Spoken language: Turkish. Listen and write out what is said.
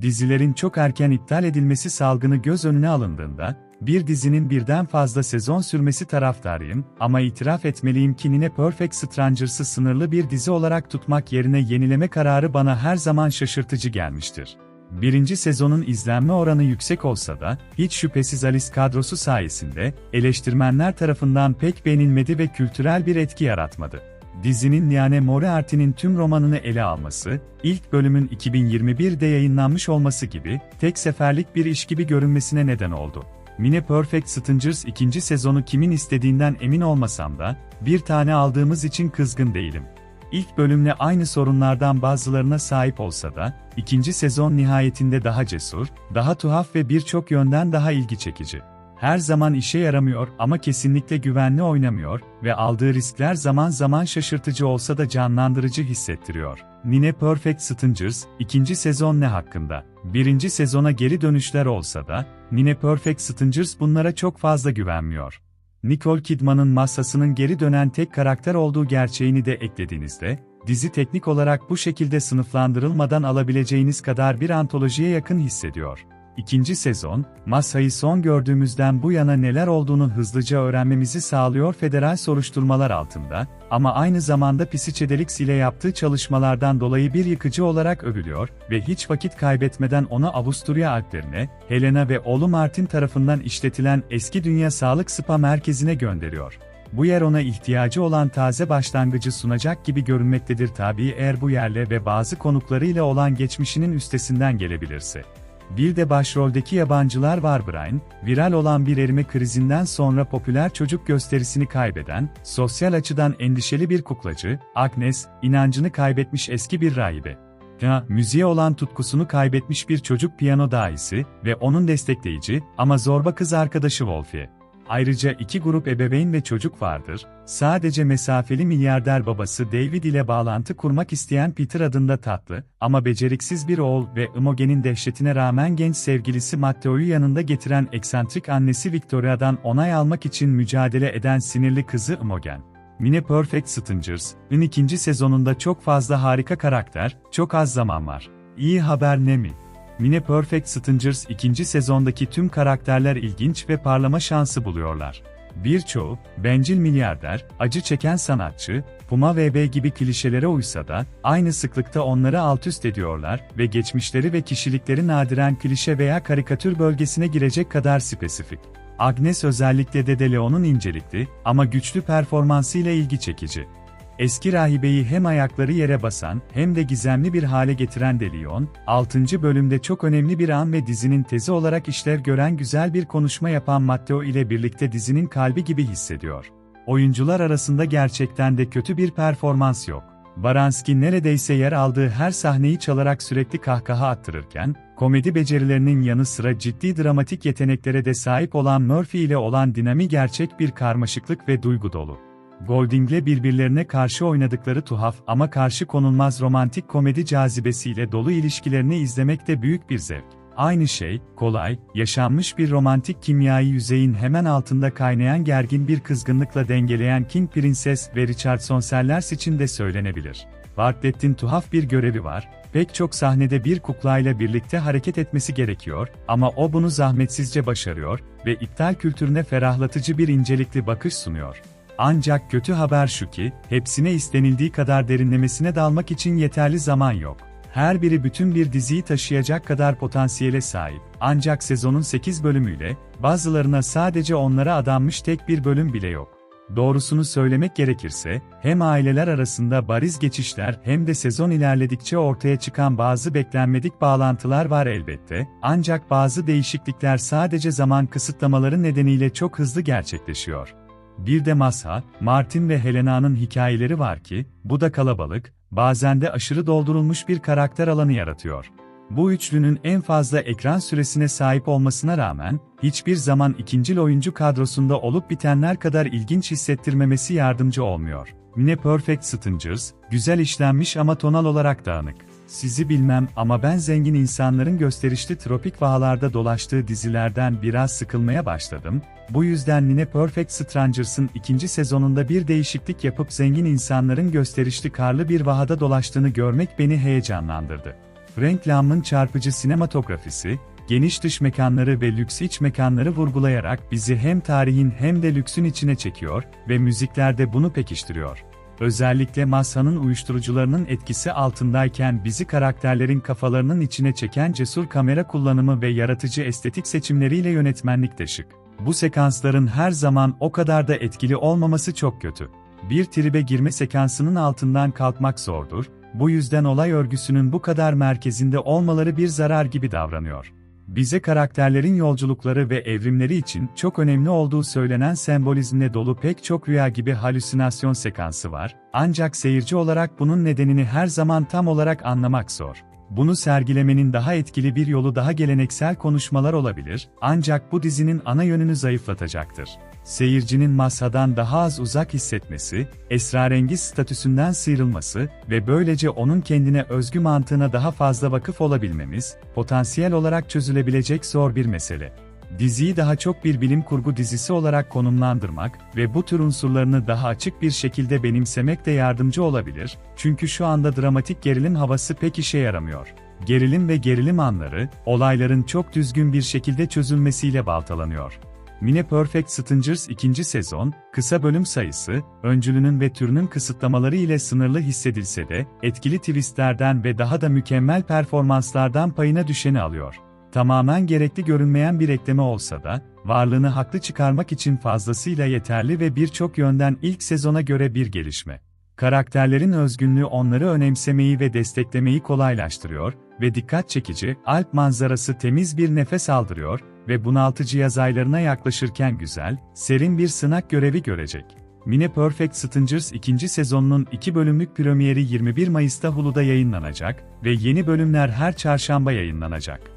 Dizilerin çok erken iptal edilmesi salgını göz önüne alındığında, bir dizinin birden fazla sezon sürmesi taraftarıyım ama itiraf etmeliyim ki Nine Perfect Strangers'ı sınırlı bir dizi olarak tutmak yerine yenileme kararı bana her zaman şaşırtıcı gelmiştir. Birinci sezonun izlenme oranı yüksek olsa da, hiç şüphesiz Alice kadrosu sayesinde, eleştirmenler tarafından pek beğenilmedi ve kültürel bir etki yaratmadı. Dizinin Liane Moriarty'nin tüm romanını ele alması, ilk bölümün 2021'de yayınlanmış olması gibi, tek seferlik bir iş gibi görünmesine neden oldu. Mine Perfect Strangers ikinci sezonu kimin istediğinden emin olmasam da, bir tane aldığımız için kızgın değilim. İlk bölümle aynı sorunlardan bazılarına sahip olsa da, ikinci sezon nihayetinde daha cesur, daha tuhaf ve birçok yönden daha ilgi çekici. Her zaman işe yaramıyor ama kesinlikle güvenli oynamıyor ve aldığı riskler zaman zaman şaşırtıcı olsa da canlandırıcı hissettiriyor. Nine Perfect Strangers, ikinci sezon ne hakkında? Birinci sezona geri dönüşler olsa da, Nine Perfect Strangers bunlara çok fazla güvenmiyor. Nicole Kidman'ın masasının geri dönen tek karakter olduğu gerçeğini de eklediğinizde, dizi teknik olarak bu şekilde sınıflandırılmadan alabileceğiniz kadar bir antolojiye yakın hissediyor. İkinci sezon, Masa'yı son gördüğümüzden bu yana neler olduğunu hızlıca öğrenmemizi sağlıyor federal soruşturmalar altında, ama aynı zamanda Pisiçedelix ile yaptığı çalışmalardan dolayı bir yıkıcı olarak övülüyor ve hiç vakit kaybetmeden onu Avusturya Alplerine, Helena ve oğlu Martin tarafından işletilen eski Dünya Sağlık Spa Merkezi'ne gönderiyor. Bu yer ona ihtiyacı olan taze başlangıcı sunacak gibi görünmektedir tabii eğer bu yerle ve bazı konuklarıyla olan geçmişinin üstesinden gelebilirse. Bir de başroldeki yabancılar var Brian, viral olan bir erime krizinden sonra popüler çocuk gösterisini kaybeden, sosyal açıdan endişeli bir kuklacı, Agnes, inancını kaybetmiş eski bir rahibe. Ya, müziğe olan tutkusunu kaybetmiş bir çocuk piyano dahisi ve onun destekleyici ama zorba kız arkadaşı Wolfie. Ayrıca iki grup ebeveyn ve çocuk vardır. Sadece mesafeli milyarder babası David ile bağlantı kurmak isteyen Peter adında tatlı ama beceriksiz bir oğul ve Imogen'in dehşetine rağmen genç sevgilisi Matteo'yu yanında getiren eksantrik annesi Victoria'dan onay almak için mücadele eden sinirli kızı Imogen. Mine Perfect Strangers'ın ikinci sezonunda çok fazla harika karakter, çok az zaman var. İyi haber ne mi? Mine Perfect Strangers ikinci sezondaki tüm karakterler ilginç ve parlama şansı buluyorlar. Birçoğu, bencil milyarder, acı çeken sanatçı, Puma VB gibi klişelere uysa da, aynı sıklıkta onları altüst ediyorlar ve geçmişleri ve kişilikleri nadiren klişe veya karikatür bölgesine girecek kadar spesifik. Agnes özellikle de Leon'un incelikli ama güçlü performansıyla ilgi çekici. Eski rahibeyi hem ayakları yere basan hem de gizemli bir hale getiren De Leon, 6. bölümde çok önemli bir an ve dizinin tezi olarak işlev gören güzel bir konuşma yapan Matteo ile birlikte dizinin kalbi gibi hissediyor. Oyuncular arasında gerçekten de kötü bir performans yok. Baranski neredeyse yer aldığı her sahneyi çalarak sürekli kahkaha attırırken, komedi becerilerinin yanı sıra ciddi dramatik yeteneklere de sahip olan Murphy ile olan dinami gerçek bir karmaşıklık ve duygu dolu. Golding'le birbirlerine karşı oynadıkları tuhaf ama karşı konulmaz romantik komedi cazibesiyle dolu ilişkilerini izlemek de büyük bir zevk. Aynı şey, kolay, yaşanmış bir romantik kimyai yüzeyin hemen altında kaynayan gergin bir kızgınlıkla dengeleyen King Princess ve Richardson Sellers için de söylenebilir. Bartlett'in tuhaf bir görevi var, pek çok sahnede bir kuklayla birlikte hareket etmesi gerekiyor ama o bunu zahmetsizce başarıyor ve iptal kültürüne ferahlatıcı bir incelikli bakış sunuyor. Ancak kötü haber şu ki, hepsine istenildiği kadar derinlemesine dalmak için yeterli zaman yok. Her biri bütün bir diziyi taşıyacak kadar potansiyele sahip. Ancak sezonun 8 bölümüyle, bazılarına sadece onlara adanmış tek bir bölüm bile yok. Doğrusunu söylemek gerekirse, hem aileler arasında bariz geçişler hem de sezon ilerledikçe ortaya çıkan bazı beklenmedik bağlantılar var elbette, ancak bazı değişiklikler sadece zaman kısıtlamaları nedeniyle çok hızlı gerçekleşiyor. Bir de Masha, Martin ve Helena'nın hikayeleri var ki, bu da kalabalık, bazen de aşırı doldurulmuş bir karakter alanı yaratıyor. Bu üçlünün en fazla ekran süresine sahip olmasına rağmen, hiçbir zaman ikincil oyuncu kadrosunda olup bitenler kadar ilginç hissettirmemesi yardımcı olmuyor. Mine Perfect Strangers, güzel işlenmiş ama tonal olarak dağınık. Sizi bilmem ama ben zengin insanların gösterişli tropik vahalarda dolaştığı dizilerden biraz sıkılmaya başladım. Bu yüzden Nine Perfect Strangers'ın ikinci sezonunda bir değişiklik yapıp zengin insanların gösterişli karlı bir vahada dolaştığını görmek beni heyecanlandırdı. Frank Lam'ın çarpıcı sinematografisi, geniş dış mekanları ve lüks iç mekanları vurgulayarak bizi hem tarihin hem de lüksün içine çekiyor ve müziklerde bunu pekiştiriyor. Özellikle Massa'nın uyuşturucularının etkisi altındayken bizi karakterlerin kafalarının içine çeken cesur kamera kullanımı ve yaratıcı estetik seçimleriyle yönetmenlik şık. Bu sekansların her zaman o kadar da etkili olmaması çok kötü. Bir tribe girme sekansının altından kalkmak zordur, bu yüzden olay örgüsünün bu kadar merkezinde olmaları bir zarar gibi davranıyor. Bize karakterlerin yolculukları ve evrimleri için çok önemli olduğu söylenen sembolizmle dolu pek çok rüya gibi halüsinasyon sekansı var, ancak seyirci olarak bunun nedenini her zaman tam olarak anlamak zor. Bunu sergilemenin daha etkili bir yolu daha geleneksel konuşmalar olabilir, ancak bu dizinin ana yönünü zayıflatacaktır. Seyircinin masadan daha az uzak hissetmesi, esrarengiz statüsünden sıyrılması ve böylece onun kendine özgü mantığına daha fazla vakıf olabilmemiz, potansiyel olarak çözülebilecek zor bir mesele. Diziyi daha çok bir bilim kurgu dizisi olarak konumlandırmak ve bu tür unsurlarını daha açık bir şekilde benimsemek de yardımcı olabilir, çünkü şu anda dramatik gerilim havası pek işe yaramıyor. Gerilim ve gerilim anları, olayların çok düzgün bir şekilde çözülmesiyle baltalanıyor. Mine Perfect Strangers 2. sezon, kısa bölüm sayısı, öncülünün ve türünün kısıtlamaları ile sınırlı hissedilse de, etkili twistlerden ve daha da mükemmel performanslardan payına düşeni alıyor. Tamamen gerekli görünmeyen bir ekleme olsa da, varlığını haklı çıkarmak için fazlasıyla yeterli ve birçok yönden ilk sezona göre bir gelişme. Karakterlerin özgünlüğü onları önemsemeyi ve desteklemeyi kolaylaştırıyor ve dikkat çekici, Alp manzarası temiz bir nefes aldırıyor ve bunaltıcı yaz aylarına yaklaşırken güzel, serin bir sınak görevi görecek. Mine Perfect Strangers 2. sezonunun 2 bölümlük premieri 21 Mayıs'ta Hulu'da yayınlanacak ve yeni bölümler her çarşamba yayınlanacak.